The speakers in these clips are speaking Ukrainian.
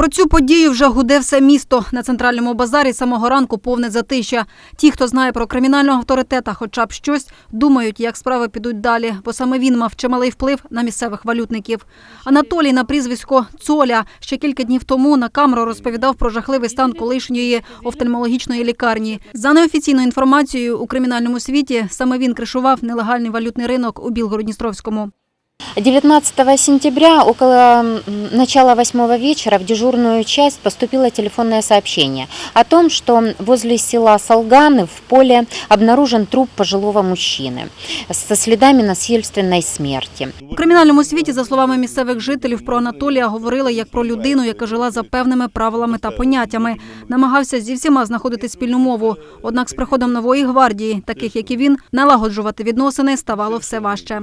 Про цю подію вже гуде все місто. На центральному базарі самого ранку повне затища. Ті, хто знає про кримінального авторитета, хоча б щось, думають, як справи підуть далі, бо саме він мав чималий вплив на місцевих валютників. Анатолій на прізвисько Цоля ще кілька днів тому на камеру розповідав про жахливий стан колишньої офтальмологічної лікарні. За неофіційною інформацією у кримінальному світі саме він кришував нелегальний валютний ринок у Білгородністровському. 19 сентября около м, начала восьмого вечера в дежурную часть поступило телефонное сообщение о том, что возле села Солганы в поле обнаружен труп пожилого мужчины со следами насильственной смерти. У кримінальному світі, за словами місцевих жителів, про Анатолія говорили як про людину, яка жила за певними правилами та поняттями, намагався зі всіма знаходити спільну мову. Однак з приходом нової гвардії, таких як і він, налагоджувати відносини ставало все важче.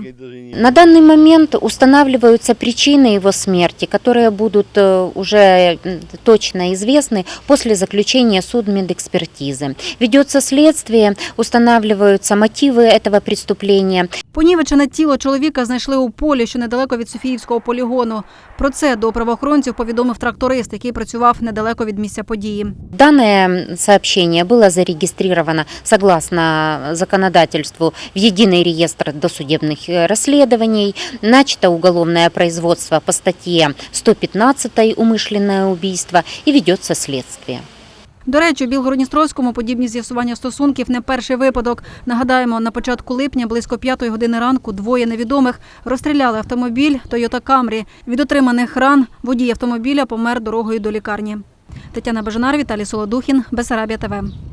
На данный момент устанавливаются причины его смерти, которые будут э, уже м, точно известны после заключения судмедэкспертизы. Ведется следствие, устанавливаются мотивы этого преступления. Понівечене тіло чоловіка знайшли у полі, що недалеко від Софіївського полігону. Про це до правоохоронців повідомив тракторист, який працював недалеко від місця події. Данное сообщение было зарегистрировано согласно законодательству в единый реестр досудебных э, расследований. Начато уголовное производство по статье 115 «Умышленное убийство» и ведется следствие. До речі, у Білгородністровському подібні з'ясування стосунків не перший випадок. Нагадаємо, на початку липня, близько п'ятої години ранку, двоє невідомих розстріляли автомобіль Toyota Camry. Від отриманих ран водій автомобіля помер дорогою до лікарні. Тетяна Бажанар, Віталій Солодухін, Бесарабія ТВ.